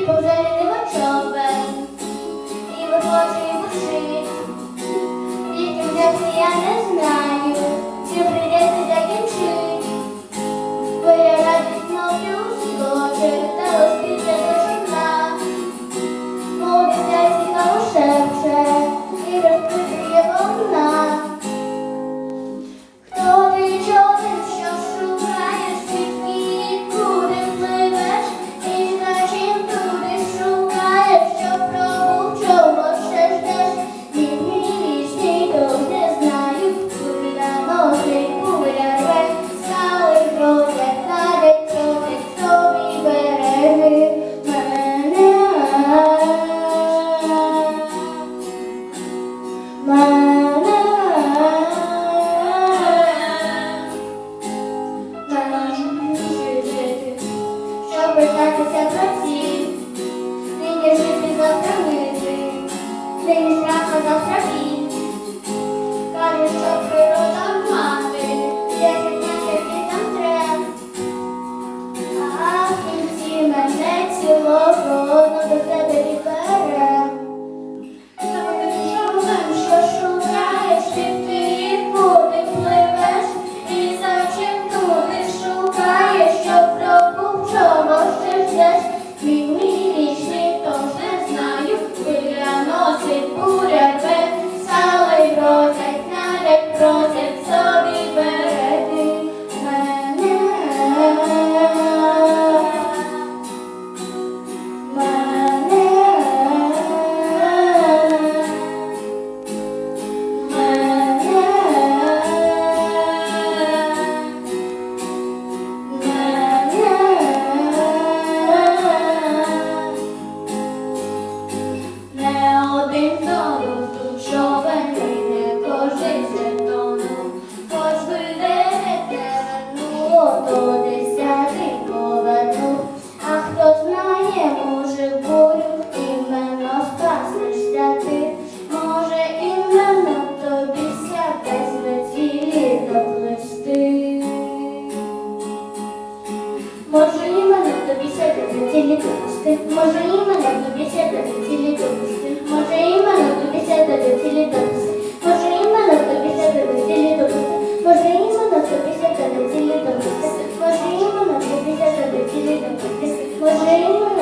і повзелінив човен, і в і душі. Звідки взявся, я не знаю. Радіся праці, нині жити завтра мити, нині страха завтра. Thank you.